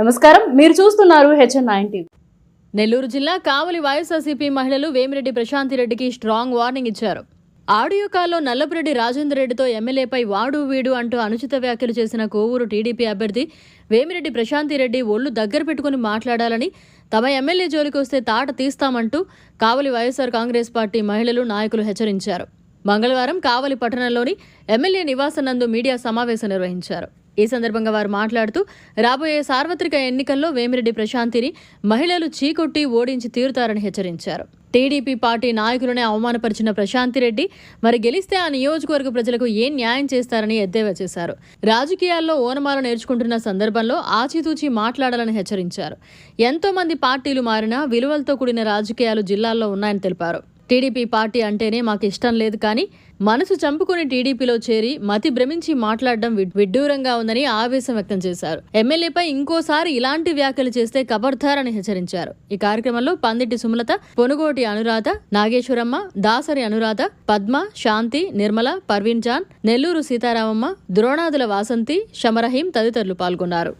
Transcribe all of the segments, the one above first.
నమస్కారం. మీరు చూస్తున్నారు హెచ్ఎన్ నైన్ నెల్లూరు జిల్లా కావలి వైఎస్ఆర్సీపీ మహిళలు వేమిరెడ్డి ప్రశాంతి రెడ్డికి స్ట్రాంగ్ వార్నింగ్ ఇచ్చారు. ఆడియో కాల్లో నల్లపురెడ్డి రాజేందర్ రెడ్డితో ఎమ్మెల్యేపై వాడు వీడు అంటూ అనుచిత వ్యాఖ్యలు చేసిన కోవూరు టీడీపీ అభ్యర్థి వేమిరెడ్డి ప్రశాంతి రెడ్డి ఒళ్ళు దగ్గర పెట్టుకుని మాట్లాడాలని తమ ఎమ్మెల్యే జోలికి వస్తే తాట తీస్తామంటూ కావలి వైఎస్ఆర్ కాంగ్రెస్ పార్టీ మహిళలు నాయకులు హెచ్చరించారు. మంగళవారం కావలి పట్టణంలోని ఎమ్మెల్యే నివాసనందు మీడియా సమావేశం నిర్వహించారు. ఈ సందర్భంగా వారు మాట్లాడుతూ రాబోయే సార్వత్రిక ఎన్నికల్లో వేమిరెడ్డి ప్రశాంతిని మహిళలు చీకొట్టి ఓడించి తీరుతారని హెచ్చరించారు. టీడీపీ పార్టీ నాయకులనే అవమానపరిచిన ప్రశాంతిరెడ్డి మరి గెలిస్తే ఆ నియోజకవర్గ ప్రజలకు ఏం న్యాయం చేస్తారని ఎద్దేవా చేశారు. రాజకీయాల్లో ఓనమాలు నేర్చుకుంటున్న సందర్భంలో ఆచితూచి మాట్లాడాలని హెచ్చరించారు. ఎంతోమంది పార్టీలు మారినా విలువలతో కూడిన రాజకీయాలు జిల్లాల్లో ఉన్నాయని తెలిపారు. టీడీపీ పార్టీ అంటేనే మాకు ఇష్టం లేదు కానీ మనసు చంపుకుని టీడీపీలో చేరి మతి భ్రమించి మాట్లాడడం విడ్- విడ్డూరంగా ఉందని ఆవేశం వ్యక్తం చేశారు. ఎమ్మెల్యేపై ఇంకోసారి ఇలాంటి వ్యాఖ్యలు చేస్తే కబర్ధారని హెచ్చరించారు. ఈ కార్యక్రమంలో పందిటి సుమలత పొనుగోటి అనురాధ నాగేశ్వరమ్మ దాసరి అనురాధ పద్మ శాంతి నిర్మల పర్వీన్ జాన్ నెల్లూరు సీతారామమ్మ ద్రోణాదుల వాసంతి షమరహీం తదితరులు పాల్గొన్నారు.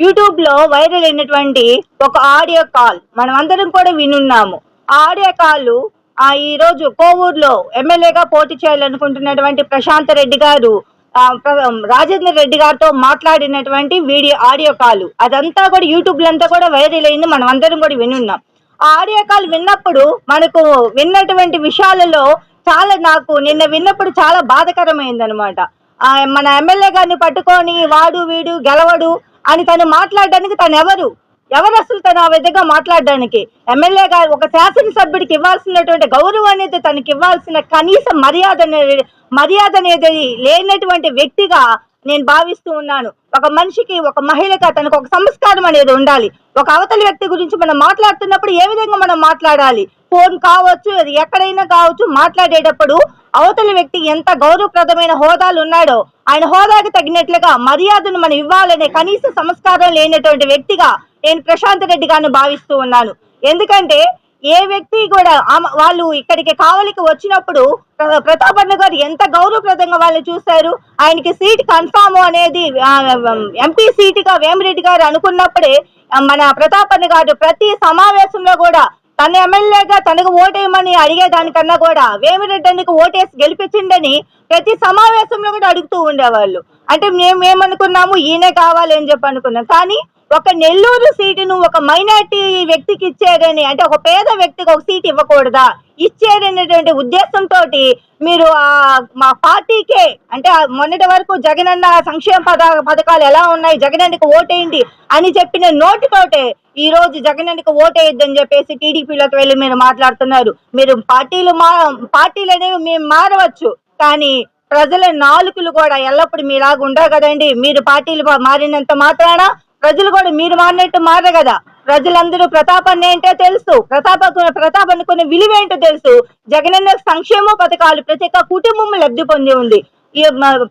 యూట్యూబ్లో వైరల్ అయినటువంటి ఒక ఆడియో కాల్ మనం అందరం కూడా వినున్నాము. ఆడియో కాల్ ఈరోజు ఈ రోజు కోవూరులో ఎమ్మెల్యేగా పోటీ చేయాలనుకుంటున్నటువంటి ప్రశాంత్ రెడ్డి గారు ప్ర- రాజేంద్ర రెడ్డి గారితో మాట్లాడినటువంటి వీడియో ఆడియో కాల్. అదంతా కూడా యూట్యూబ్ అంతా కూడా వైరల్ అయింది. మనం అందరం కూడా వినున్నాం. ఆ ఆడియో కాల్ విన్నప్పుడు మనకు విన్నటువంటి విషయాలలో చాలా నాకు నిన్న విన్నప్పుడు చాలా బాధకరమైంది అనమాట మన ఎమ్మెల్యే గారిని పట్టుకొని వాడు వీడు గెలవడు అని తను మాట్లాడడానికి తను ఎవరు ఎవరు అసలు తను ఆ విధంగా మాట్లాడడానికి. ఎమ్మెల్యే గారు ఒక శాసనసభ్యుడికి ఇవ్వాల్సినటువంటి గౌరవం అనేది తనకి ఇవ్వాల్సిన కనీస మర్యాద అనేది మర్యాద అనేది లేనటువంటి వ్యక్తిగా నేను భావిస్తూ ఉన్నాను. ఒక మనిషికి ఒక మహిళగా తనకు ఒక సంస్కారం అనేది ఉండాలి. ఒక అవతలి వ్యక్తి గురించి మనం మాట్లాడుతున్నప్పుడు ఏ విధంగా మనం మాట్లాడాలి? ఫోన్ కావచ్చు అది ఎక్కడైనా కావచ్చు మాట్లాడేటప్పుడు అవతలి వ్యక్తి ఎంత గౌరవప్రదమైన హోదాలు ఉన్నాడో ఆయన హోదాకి తగినట్లుగా మర్యాదను మనం ఇవ్వాలనే కనీస సంస్కారం లేనటువంటి వ్యక్తిగా నేను ప్రశాంత్ రెడ్డి గారిని భావిస్తూ ఉన్నాను. ఎందుకంటే ఏ వ్యక్తి కూడా వాళ్ళు ఇక్కడికి కావలికి వచ్చినప్పుడు ప్ర- ప్రతాపన్న గారు ఎంత గౌరవప్రదంగా వాళ్ళని చూశారు? ఆయనకి సీట్ కన్ఫామ్ అనేది ఎంపీ సీటుగా వేమిరెడ్డి గారు అనుకున్నప్పుడే మన ప్రతాపన్న గారు ప్రతి సమావేశంలో కూడా తన ఎమ్మెల్యేగా తనకు ఓటేయమని అడిగేదానికన్నా కూడా వేమిరెడ్డికి ఓటేసి గెలిపించిండని ప్రతి సమావేశంలో కూడా అడుగుతూ ఉండేవాళ్ళు. అంటే మేము ఏమనుకున్నాము ఈయనే కావాలి అని చెప్పి అనుకున్నాం. కానీ ఒక నెల్లూరు సీటును ఒక మైనార్టీ వ్యక్తికి ఇచ్చారని అంటే ఒక పేద వ్యక్తికి ఒక సీట్ ఇవ్వకూడదా? ఇచ్చారనేటువంటి ఉద్దేశంతో మీరు మా పార్టీకే అంటే మొన్నటి వరకు జగనన్న సంక్షేమ పద పథకాలు ఎలా ఉన్నాయి జగనన్నకి ఓటేయండి అని చెప్పిన నోటితోటే ఈ రోజు జగనన్నకి ఓటేయద్దని చెప్పేసి టీడీపీలోకి వెళ్ళి మీరు మాట్లాడుతున్నారు. మీరు పార్టీలు మా పార్టీలు అనేవి మేము మారవచ్చు కానీ ప్రజల నాలుకలు కూడా ఎల్లప్పుడు మీలాగా ఉండవు కదండి. మీరు పార్టీలు మారినంత మాత్రాన ప్రజలు కూడా మీరు మారినట్టు మారరు కదా. ప్రజలందరూ ప్రతాపాన్ని ఏంటో తెలుసు. ప్రతాప ప్రతాప్ కొన్ని విలువ ఏంటో తెలుసు. జగనన్న సంక్షేమ పథకాలు ప్రతి ఒక్క కుటుంబం లబ్ధి పొంది ఉంది.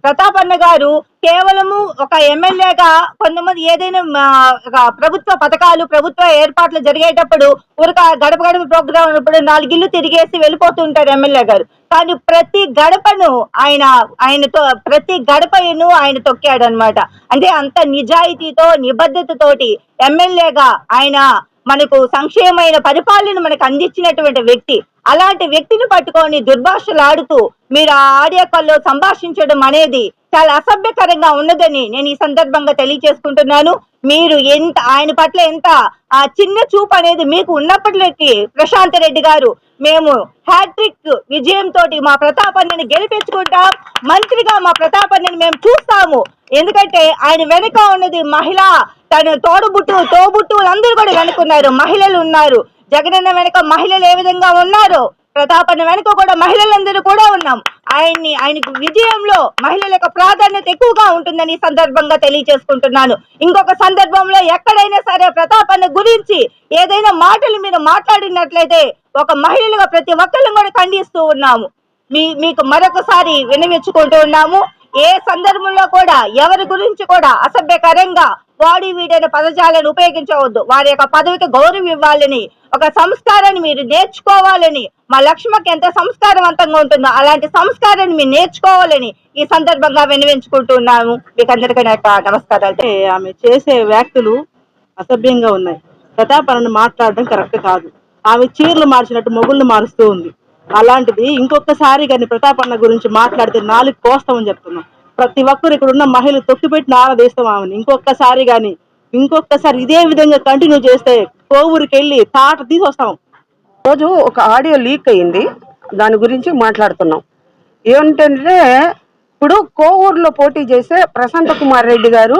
ప్రతాప్ అన్న గారు కేవలము ఒక ఎమ్మెల్యేగా కొంతమంది ఏదైనా ప్రభుత్వ పథకాలు ప్రభుత్వ ఏర్పాట్లు జరిగేటప్పుడు ఊరక గడప గడప ప్రోగ్రామ్ ఉన్నప్పుడు నాలుగిల్లు తిరిగేసి వెళ్ళిపోతుంటారు ఎమ్మెల్యే గారు. కానీ ప్రతి గడపను ఆయన ఆయనతో ప్రతి గడపను ఆయన తొక్కాడు అనమాట అంటే అంత నిజాయితీతో నిబద్ధతతోటి ఎమ్మెల్యేగా ఆయన మనకు సంక్షేమైన పరిపాలన మనకు అందించినటువంటి వ్యక్తి. అలాంటి వ్యక్తిని పట్టుకొని దుర్భాషలాడుతూ మీరు ఆ ఆడియో కాల్లో సంభాషించడం అనేది చాలా అసభ్యకరంగా ఉన్నదని నేను ఈ సందర్భంగా తెలియజేసుకుంటున్నాను మీరు ఎంత ఆయన పట్ల ఎంత ఆ చిన్న చూపు అనేది మీకు ఉన్నప్పటికీ ప్రశాంత్ రెడ్డి గారు మేము హ్యాట్రిక్ విజయంతో మా ప్రతాపన్నని గెలిపించుకుంటాం. మంత్రిగా మా ప్రతాపన్నని మేము చూస్తాము. ఎందుకంటే ఆయన వెనుక ఉన్నది మహిళ తన తోడుబుట్టు తోబుట్టు అందరూ కూడా వెనుకున్నారు. మహిళలు ఉన్నారు. జగనన్న వెనుక మహిళలు ఏ విధంగా ఉన్నారో ప్రతాపన్న వెనుక కూడా మహిళలందరూ కూడా ఉన్నాం. ఆయన్ని ఆయనకు విజయంలో మహిళల యొక్క ప్రాధాన్యత ఎక్కువగా ఉంటుందని ఈ సందర్భంగా తెలియజేసుకుంటున్నాను. ఇంకొక సందర్భంలో ఎక్కడైనా సరే ప్రతాపన్న గురించి ఏదైనా మాటలు మీరు మాట్లాడినట్లయితే ఒక మహిళలుగా ప్రతి ఒక్కరిని కూడా ఖండిస్తూ ఉన్నాము. మీ మీకు మరొకసారి వినవించుకుంటూ ఉన్నాము. ఏ సందర్భంలో కూడా ఎవరి గురించి కూడా అసభ్యకరంగా బాడీ వీడైన పదజాలను ఉపయోగించవద్దు. వారి యొక్క పదవికి గౌరవం ఇవ్వాలని ఒక సంస్కారాన్ని మీరు నేర్చుకోవాలని మా లక్ష్మకి ఎంత సంస్కారవంతంగా ఉంటుందో అలాంటి సంస్కారాన్ని మీరు నేర్చుకోవాలని ఈ సందర్భంగా వినవించుకుంటున్నాము మీకు అందరికీ నమస్కారాలు. అంటే ఆమె చేసే వ్యాఖ్యలు అసభ్యంగా ఉన్నాయి. ప్రతాపనని మాట్లాడడం కరెక్ట్ కాదు. ఆమె చీరలు మార్చినట్టు మొగుళ్ళు మారుస్తూ ఉంది. అలాంటిది ఇంకొకసారి కానీ ప్రతాపన్న గురించి మాట్లాడితే నాలుగు కోస్తామని చెప్తున్నాం. ప్రతి ఒక్కరు ఇక్కడ ఉన్న మహిళలు తొక్కిపెట్టిన ఆరాధిస్తాం ఆమెను. ఇంకొకసారి కానీ ఇంకొకసారి ఇదే విధంగా కంటిన్యూ చేస్తే కోవూరికి వెళ్ళి తాట తీసి వస్తాం రోజు ఒక ఆడియో లీక్ అయింది దాని గురించి మాట్లాడుతున్నాం. ఏమిటంటే ఇప్పుడు కోవూరులో పోటీ చేసే ప్రశాంత కుమార్ రెడ్డి గారు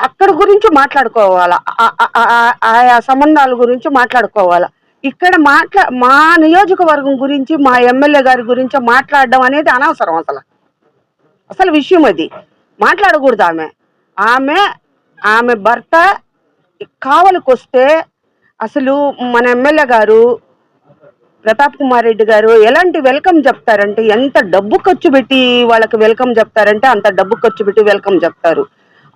అక్కడ గురించి మాట్లాడుకోవాలా? ఆయా సంబంధాల గురించి మాట్లాడుకోవాలా? ఇక్కడ మాట్లా మా నియోజకవర్గం గురించి మా ఎమ్మెల్యే గారి గురించి మాట్లాడడం అనేది అనవసరం అసలు. అసలు విషయం అది. మాట్లాడకూడదు ఆమె. ఆమె ఆమె భర్త కావలికి అసలు మన ఎమ్మెల్యే గారు ప్రతాప్ కుమార్ రెడ్డి గారు ఎలాంటి వెల్కమ్ చెప్తారంటే ఎంత డబ్బు ఖర్చు పెట్టి వాళ్ళకి వెల్కమ్ చెప్తారంటే అంత డబ్బు ఖర్చు పెట్టి వెల్కమ్ చెప్తారు.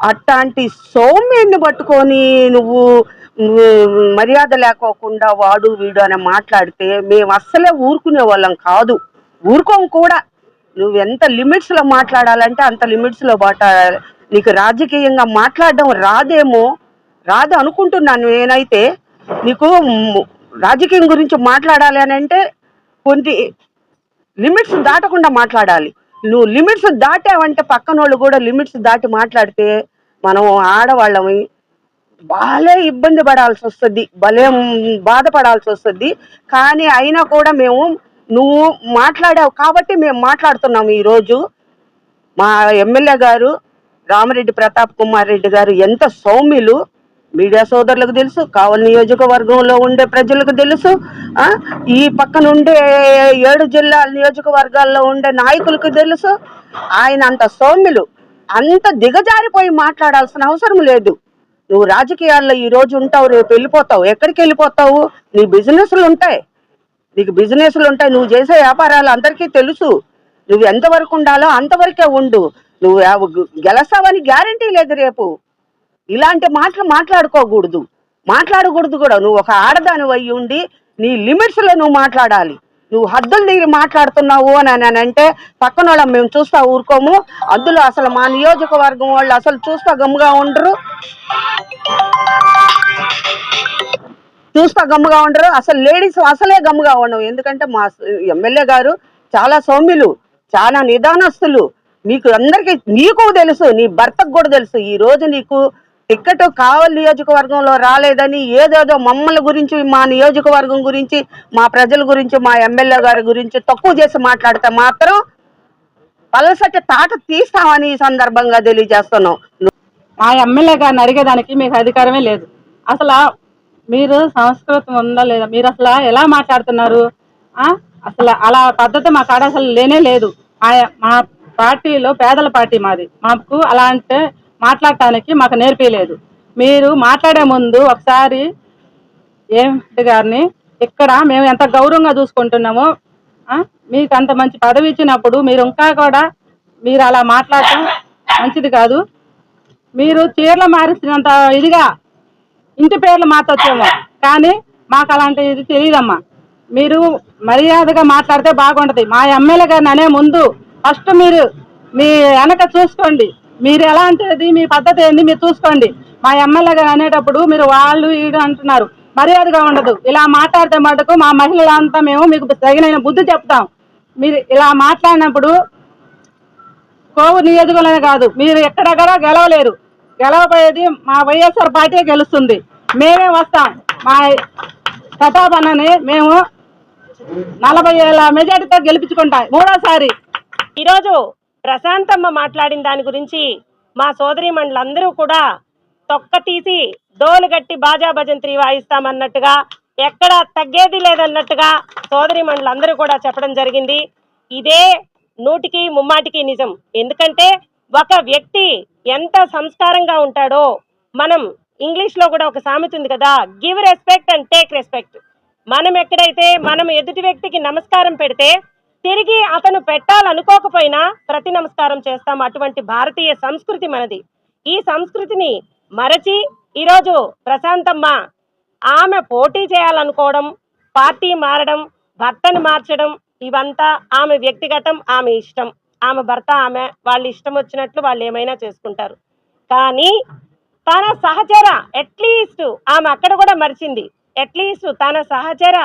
అట్లాంటి సౌమ్యుని పట్టుకొని నువ్వు మర్యాద లేకోకుండా వాడు వీడు అని మాట్లాడితే మేము అస్సలే ఊరుకునే వాళ్ళం కాదు. ఊరుకోం కూడా. నువ్వు ఎంత లిమిట్స్లో మాట్లాడాలంటే అంత లిమిట్స్లో మాట్లాడాలి నీకు రాజకీయంగా మాట్లాడడం రాదేమో. రాదు అనుకుంటున్నాను నేనైతే. నీకు రాజకీయం గురించి మాట్లాడాలి అని అంటే కొన్ని లిమిట్స్ దాటకుండా మాట్లాడాలి. నువ్వు లిమిట్స్ దాటావంటే పక్కన వాళ్ళు కూడా లిమిట్స్ దాటి మాట్లాడితే మనం ఆడవాళ్ళమి భలే ఇబ్బంది పడాల్సి వస్తుంది భలే బాధపడాల్సి వస్తుంది కానీ అయినా కూడా మేము నువ్వు మాట్లాడావు కాబట్టి మేము మాట్లాడుతున్నాము ఈరోజు. మా ఎమ్మెల్యే గారు రామరెడ్డి ప్రతాప్ కుమార్ రెడ్డి గారు ఎంత సౌమ్యులు. మీడియా సోదరులకు తెలుసు కావలి నియోజకవర్గంలో ఉండే ప్రజలకు తెలుసు ఈ పక్కన ఉండే ఏడు జిల్లాల నియోజకవర్గాల్లో ఉండే నాయకులకు తెలుసు. ఆయన అంత సౌమ్యులు అంత దిగజారిపోయి మాట్లాడాల్సిన అవసరం లేదు. నువ్వు రాజకీయాల్లో ఈరోజు ఉంటావు రేపు వెళ్ళిపోతావు. ఎక్కడికి వెళ్ళిపోతావు? నీ బిజినెస్లు ఉంటాయి. నీకు బిజినెస్లు ఉంటాయి నువ్వు చేసే వ్యాపారాలు అందరికీ తెలుసు. నువ్వు ఎంతవరకు ఉండాలో అంతవరకే ఉండు. నువ్వు ఎవ- గెలుస్తావని గ్యారంటీ లేదు రేపు. ఇలాంటి మాటలు మాట్లాడుకోకూడదు. మాట్లాడకూడదు కూడా. నువ్వు ఒక ఆడదాని అయి ఉండి నీ లిమిట్స్లో నువ్వు మాట్లాడాలి. నువ్వు హద్దులు దిగి మాట్లాడుతున్నావు అని అంటే పక్కన వాళ్ళం మేము చూస్తా ఊరుకోము. అందులో అసలు మా నియోజకవర్గం వాళ్ళు అసలు చూస్తా గమ్ముగా ఉండరు. చూస్తా గమ్ముగా ఉండరు. అసలు లేడీస్ అసలే గమ్ముగా ఉండవు. ఎందుకంటే మా ఎమ్మెల్యే గారు చాలా సౌమ్యులు చాలా నిదానస్తులు. మీకు అందరికి నీకు తెలుసు నీ భర్తకు కూడా తెలుసు. ఈ రోజు నీకు టిక్కెట్ కావలి నియోజకవర్గంలో రాలేదని ఏదేదో మమ్మల్ని గురించి మా నియోజకవర్గం గురించి మా ప్రజల గురించి మా ఎమ్మెల్యే గారి గురించి తక్కువ చేసి మాట్లాడితే మాత్రం పలసటి తాట తీస్తామని ఈ సందర్భంగా తెలియజేస్తున్నాం. మా ఎమ్మెల్యే గారిని అడిగేదానికి మీకు అధికారమే లేదు. అసలు మీరు సంస్కృతం ఉందా లేదా? మీరు అసలు ఎలా మాట్లాడుతున్నారు? అసలు అలా పద్ధతి మా కాడ అసలు లేనే లేదు. మా పార్టీలో పేదల పార్టీ మాది. మాకు అలా అంటే మాట్లాడటానికి మాకు నేర్పించలేదు మీరు మాట్లాడే ముందు ఒకసారి ఏంటి గారిని ఇక్కడ మేము ఎంత గౌరవంగా చూసుకుంటున్నామో మీకు అంత మంచి పదవి ఇచ్చినప్పుడు మీరు ఇంకా కూడా మీరు అలా మాట్లాడటం మంచిది కాదు. మీరు చీరలు మారిస్తున్నంత ఇదిగా ఇంటి పేర్లు మార్చొచ్చేమో. కానీ మాకు అలాంటి ఇది తెలియదమ్మా మీరు మర్యాదగా మాట్లాడితే బాగుంటది. మా ఎమ్మెల్యే గారిని అనే ముందు ఫస్ట్ మీరు మీ వెనక చూసుకోండి. మీరు ఎలాంటిది మీ పద్ధతి ఏంది మీరు చూసుకోండి. మా ఎమ్మెల్యే గారు అనేటప్పుడు మీరు వాళ్ళు వీడు అంటున్నారు. మర్యాదగా ఉండదు. ఇలా మాట్లాడితే మటుకు మా మహిళలంతా మేము మీకు తగిన బుద్ధి చెప్తాం. మీరు ఇలా మాట్లాడినప్పుడు కోవు నియోజకవర్గమే కాదు. మీరు ఎక్కడెక్కడ గెలవలేరు. గెలవబోయేది మా వైఎస్ఆర్ పార్టీ గెలుస్తుంది. మేమే వస్తాం. మా ప్రతాప్ అన్నని మేము నలభై ఏళ్ళ మెజార్టీతో గెలిపించుకుంటాం. మూడోసారి. ఈరోజు ప్రశాంతమ్మ మాట్లాడిన దాని గురించి మా సోదరి మండలందరూ కూడా తొక్క తీసి డోలు గట్టి బాజా భజంత్రి వాయిస్తామన్నట్టుగా ఎక్కడ తగ్గేది లేదన్నట్టుగా సోదరి మండలందరూ కూడా చెప్పడం జరిగింది. ఇదే నూటికి ముమ్మాటికి నిజం. ఎందుకంటే ఒక వ్యక్తి ఎంత సంస్కారంగా ఉంటాడో మనం ఇంగ్లీష్లో కూడా ఒక సామెత ఉంది కదా give respect and take respect మనం ఎక్కడైతే మనం ఎదుటి వ్యక్తికి నమస్కారం పెడితే తిరిగి అతను పెట్టాలనుకోకపోయినా ప్రతి నమస్కారం చేస్తాం. అటువంటి భారతీయ సంస్కృతి మనది. ఈ సంస్కృతిని మరచి ఈరోజు ప్రశాంతమ్మ ఆమె పోటీ చేయాలనుకోవడం పార్టీ మారడం భర్తను మార్చడం ఇవంతా ఆమె వ్యక్తిగతం ఆమె ఇష్టం. ఆమె భర్త ఆమె వాళ్ళు ఇష్టం వచ్చినట్లు వాళ్ళు ఏమైనా చేసుకుంటారు. కానీ తన సహచర అట్లీస్ట్ ఆమె అక్కడ కూడా మరిచింది. అట్లీస్ట్ తన సహచర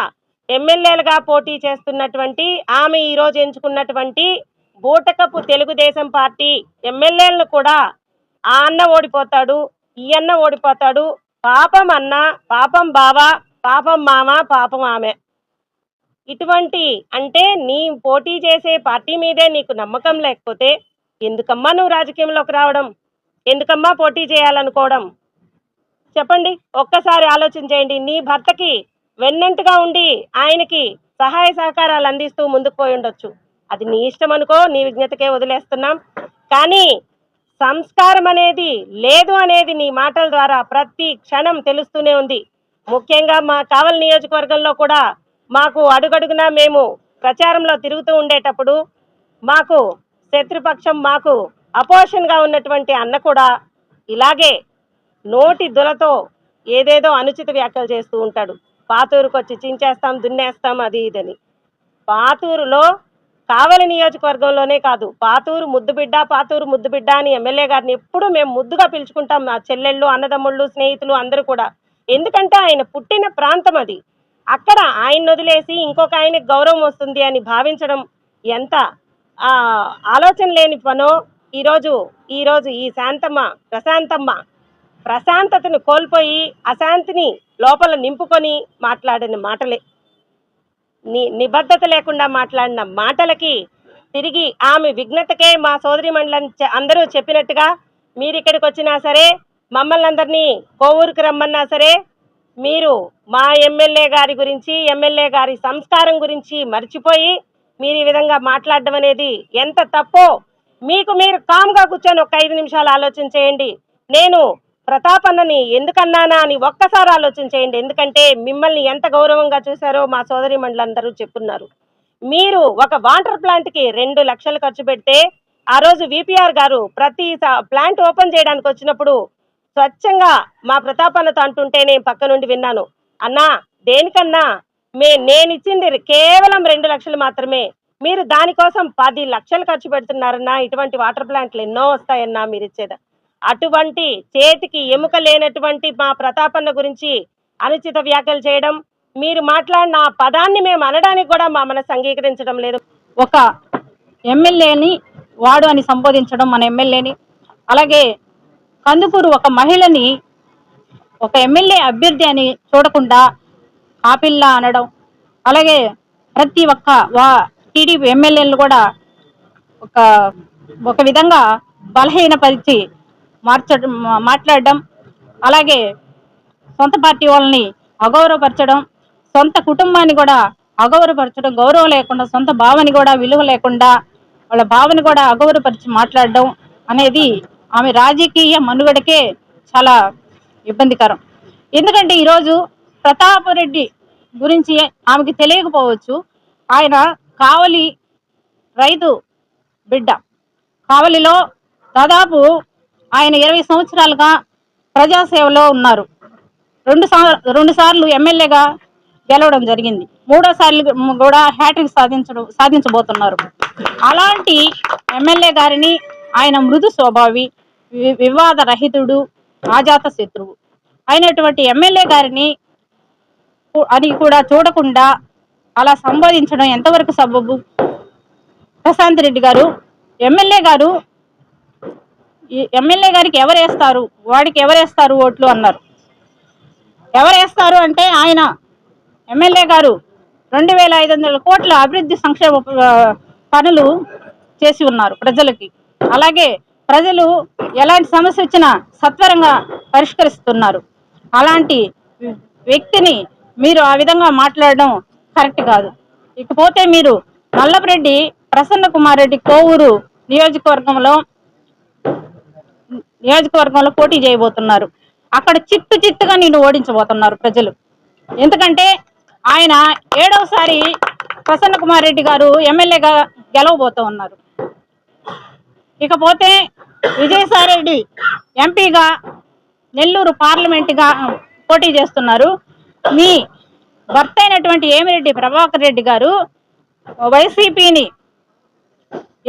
ఎమ్మెల్యేలుగా పోటీ చేస్తున్నటువంటి ఆమె ఈరోజు ఎంచుకున్నటువంటి బూటకపు తెలుగుదేశం పార్టీ ఎమ్మెల్యేలను కూడా ఆ అన్న ఓడిపోతాడు ఈ అన్న ఓడిపోతాడు. పాపం అన్న పాపం బావ పాపం మామ పాపం ఆమె. ఇటువంటి అంటే నీ పోటీ చేసే పార్టీ మీదే నీకు నమ్మకం లేకపోతే ఎందుకమ్మా నువ్వు రాజకీయంలోకి రావడం? ఎందుకమ్మా పోటీ చేయాలనుకోవడం? చెప్పండి ఒక్కసారి ఆలోచన చేయండి. నీ భర్తకి వెన్నంటుగా ఉండి ఆయనకి సహాయ సహకారాలు అందిస్తూ ముందుకు పోయి ఉండొచ్చు. అది నీ ఇష్టం అనుకో నీ విజ్ఞతకే వదిలేస్తున్నాం. కానీ సంస్కారం అనేది లేదు అనేది నీ మాటల ద్వారా ప్రతి క్షణం తెలుస్తూనే ఉంది. ముఖ్యంగా మా కావల్ నియోజకవర్గంలో కూడా మాకు అడుగడుగునా మేము ప్రచారంలో తిరుగుతూ ఉండేటప్పుడు మాకు శత్రుపక్షం మాకు అపోజిషన్గా ఉన్నటువంటి అన్న కూడా ఇలాగే నోటి దులతో ఏదేదో అనుచిత వ్యాఖ్యలు చేస్తూ ఉంటాడు. పాతూరుకు వచ్చి చించేస్తాం దున్నేస్తాం అది ఇదని. పాతూరులో కావలి నియోజకవర్గంలోనే కాదు పాతూరు ముద్దుబిడ్డ పాతూరు ముద్దుబిడ్డ అని ఎమ్మెల్యే గారిని ఎప్పుడు మేము ముద్దుగా పిలుచుకుంటాం. మా చెల్లెళ్ళు అన్నదమ్ముళ్ళు స్నేహితులు అందరూ కూడా. ఎందుకంటే ఆయన పుట్టిన ప్రాంతం అది. అక్కడ ఆయన వదిలేసి ఇంకొక ఆయనకి గౌరవం వస్తుంది అని భావించడం ఎంత ఆలోచన లేని పనో ఈరోజు ఈరోజు ఈ శాంతమ్మ ప్రశాంతమ్మ ప్రశాంతతను కోల్పోయి అశాంతిని లోపల నింపుకొని మాట్లాడిన మాటలే. ని నిబద్ధత లేకుండా మాట్లాడిన మాటలకి తిరిగి ఆమె విఘ్నతకే మా సోదరి మండలం అందరూ చెప్పినట్టుగా మీరు ఇక్కడికి వచ్చినా సరే మమ్మల్ని అందరినీ కోవూరుకు రమ్మన్నా సరే మీరు మా ఎమ్మెల్యే గారి గురించి ఎమ్మెల్యే గారి సంస్కారం గురించి మర్చిపోయి మీరు ఈ విధంగా మాట్లాడడం అనేది ఎంత తప్పో మీకు మీరు కామ్గా కూర్చొని ఒక ఐదు నిమిషాలు ఆలోచన చేయండి. నేను ప్రతాప్ అన్నని ఎందుకన్నానా అని ఒక్కసారి ఆలోచన చేయండి. ఎందుకంటే మిమ్మల్ని ఎంత గౌరవంగా చూశారో మా సోదరి మండలందరూ చెప్పున్నారు. మీరు ఒక వాటర్ ప్లాంట్కి రెండు లక్షలు ఖర్చు పెడితే ఆ రోజు విపిఆర్ గారు ప్రతి ప్లాంట్ ఓపెన్ చేయడానికి వచ్చినప్పుడు స్వచ్ఛంగా మా ప్రతాప్ అన్నతో అంటుంటే నేను పక్క నుండి విన్నాను. అన్నా దేనికన్నా? మే నేను ఇచ్చింది కేవలం రెండు లక్షలు మాత్రమే. మీరు దానికోసం పది లక్షలు ఖర్చు పెడుతున్నారన్నా ఇటువంటి వాటర్ ప్లాంట్లు ఎన్నో వస్తాయన్నా మీరు ఇచ్చేది అటువంటి చేతికి ఎముక లేనటువంటి మా ప్రతాపన్న గురించి అనుచిత వ్యాఖ్యలు చేయడం మీరు మాట్లాడిన ఆ పదాన్ని మేము అనడానికి కూడా మా మనసు అంగీకరించడం లేదు. ఒక ఎమ్మెల్యేని వాడు అని సంబోధించడం మన ఎమ్మెల్యేని అలాగే కందుకూరు ఒక మహిళని ఒక ఎమ్మెల్యే అభ్యర్థి అని చూడకుండా ఆపిల్ల అనడం అలాగే ప్రతి ఒక్క వా టీడీపీ ఎమ్మెల్యేలు కూడా ఒక ఒక విధంగా బలహీనపరిచి మార్చడం మాట్లాడడం అలాగే సొంత పార్టీ వాళ్ళని అగౌరవపరచడం సొంత కుటుంబాన్ని కూడా అగౌరవపరచడం గౌరవం లేకుండా సొంత భావని కూడా విలువ లేకుండా వాళ్ళ భావని కూడా అగౌరవపరిచి మాట్లాడడం అనేది ఆమె రాజకీయ మనుగడకే చాలా ఇబ్బందికరం. ఎందుకంటే ఈరోజు ప్రతాపరెడ్డి గురించి ఆమెకి తెలియకపోవచ్చు. ఆయన కావలి రైతు బిడ్డ. కావలిలో దాదాపు ఆయన ఇరవై సంవత్సరాలుగా ప్రజాసేవలో ఉన్నారు. రెండు సార్ రెండు సార్లు ఎమ్మెల్యేగా గెలవడం జరిగింది. మూడోసార్లు కూడా హ్యాట్రిక్ సాధించడం సాధించబోతున్నారు. అలాంటి ఎమ్మెల్యే గారిని ఆయన మృదు స్వభావి వివాద రహితుడు ఆజాత శత్రువు అయినటువంటి ఎమ్మెల్యే గారిని అది అని కూడా చూడకుండా అలా సంబోధించడం ఎంతవరకు సబబు? ప్రశాంత్ రెడ్డి గారు ఎమ్మెల్యే గారు ఎమ్మెల్యే గారికి ఎవరు వేస్తారు వాడికి ఎవరేస్తారు ఓట్లు అన్నారు. ఎవరేస్తారు అంటే ఆయన ఎమ్మెల్యే గారు రెండు వేల ఐదు వందల కోట్ల అభివృద్ధి సంక్షేమ పనులు చేసి ఉన్నారు ప్రజలకి. అలాగే ప్రజలు ఎలాంటి సమస్య వచ్చినా సత్వరంగా పరిష్కరిస్తున్నారు. అలాంటి వ్యక్తిని మీరు ఆ విధంగా మాట్లాడడం కరెక్ట్ కాదు. ఇకపోతే మీరు నల్లపరెడ్డి ప్రసన్న కుమార్ రెడ్డి కోవూరు నియోజకవర్గంలో నియోజకవర్గంలో పోటీ చేయబోతున్నారు. అక్కడ చిత్తు చిత్తుగా నేను ఓడించబోతున్నారు ప్రజలు. ఎందుకంటే ఆయన ఏడవసారి ప్రసన్న కుమార్ రెడ్డి గారు ఎమ్మెల్యేగా గెలవబోతూ ఉన్నారు. ఇకపోతే విజయసాయి రెడ్డి ఎంపీగా నెల్లూరు పార్లమెంట్గా పోటీ చేస్తున్నారు. మీ భర్త అయినటువంటి ఏమిరెడ్డి ప్రభాకర్ రెడ్డి గారు వైసీపీని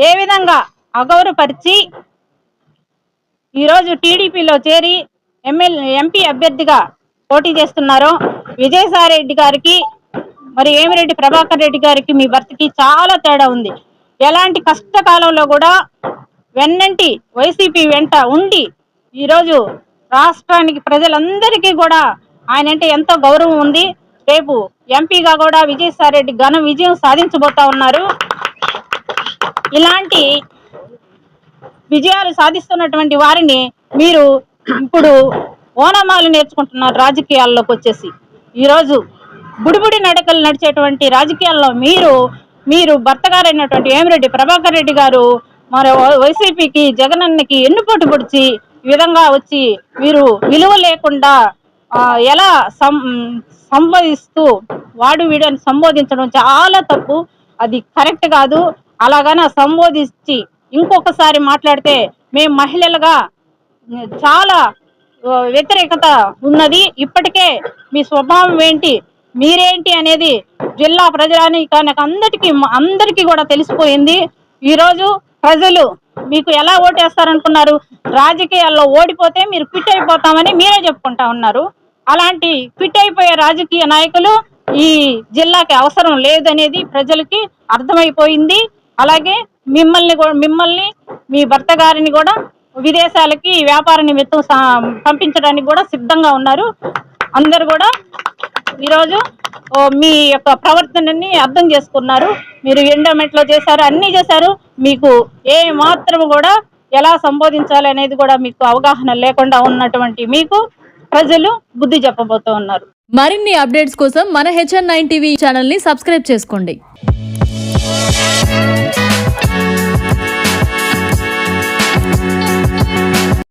ఏ విధంగా అగౌరవపరిచి ఈరోజు టీడీపీలో చేరి ఎమ్మెల్యే ఎంపీ అభ్యర్థిగా పోటీ చేస్తున్నారో విజయసాయి రెడ్డి గారికి మరి ఏమిరెడ్డి ప్రభాకర్ రెడ్డి గారికి మీ భర్తకి చాలా తేడా ఉంది. ఎలాంటి కష్టకాలంలో కూడా వెన్నంటి వైసీపీ వెంట ఉండి ఈరోజు రాష్ట్రానికి ప్రజలందరికీ కూడా ఆయన అంటే ఎంతో గౌరవం ఉంది. రేపు ఎంపీగా కూడా విజయసాయి రెడ్డి ఘన విజయం సాధించబోతా ఉన్నారు. ఇలాంటి విజయాలు సాధిస్తున్నటువంటి వారిని మీరు ఇప్పుడు ఓనమాలు నేర్చుకుంటున్నారు రాజకీయాల్లోకి వచ్చేసి. ఈరోజు బుడిబుడి నడకలు నడిచేటువంటి రాజకీయాల్లో మీరు మీరు భర్త గారైనటువంటి వేమిరెడ్డి ప్రభాకర్ రెడ్డి గారు మరి వై- వైసీపీకి జగనన్నకి ఎన్నుపోటు పొడిచి ఈ విధంగా వచ్చి మీరు విలువ లేకుండా ఎలా సం సంబోధిస్తూ వాడు వీడు అని సంబోధించడం చాలా తప్పు. అది కరెక్ట్ కాదు. అలాగన సంబోధించి ఇంకొకసారి మాట్లాడితే మేము మహిళలుగా చాలా వ్యతిరేకత ఉన్నది. ఇప్పటికే మీ స్వభావం ఏంటి మీరేంటి అనేది జిల్లా ప్రజానికి అందరికీ అందరికీ కూడా తెలిసిపోయింది. ఈరోజు ప్రజలు మీకు ఎలా ఓటేస్తారనుకున్నారు? రాజకీయాల్లో ఓడిపోతే మీరు క్విట్ అయిపోతామని మీరే చెప్పుకుంటా ఉన్నారు. అలాంటి క్విట్ అయిపోయే రాజకీయ నాయకులు ఈ జిల్లాకి అవసరం లేదనేది ప్రజలకి అర్థమైపోయింది. అలాగే మిమ్మల్ని కూడా మిమ్మల్ని మీ భర్త గారిని కూడా విదేశాలకి వ్యాపార నిమిత్తం పంపించడానికి కూడా సిద్ధంగా ఉన్నారు. అందరు కూడా ఈరోజు మీ యొక్క ప్రవర్తనని అర్థం చేసుకున్నారు. మీరు ఎండోమెంట్లో చేశారు అన్నీ చేశారు. మీకు ఏ మాత్రం కూడా ఎలా సంబోధించాలి అనేది కూడా మీకు అవగాహన లేకుండా ఉన్నటువంటి మీకు ప్రజలు బుద్ధి చెప్పబోతూ ఉన్నారు. మరిన్ని అప్డేట్స్ కోసం మన హెచ్ఎన్ నైన్ టీవీ ఛానల్ని సబ్స్క్రైబ్ చేసుకోండి.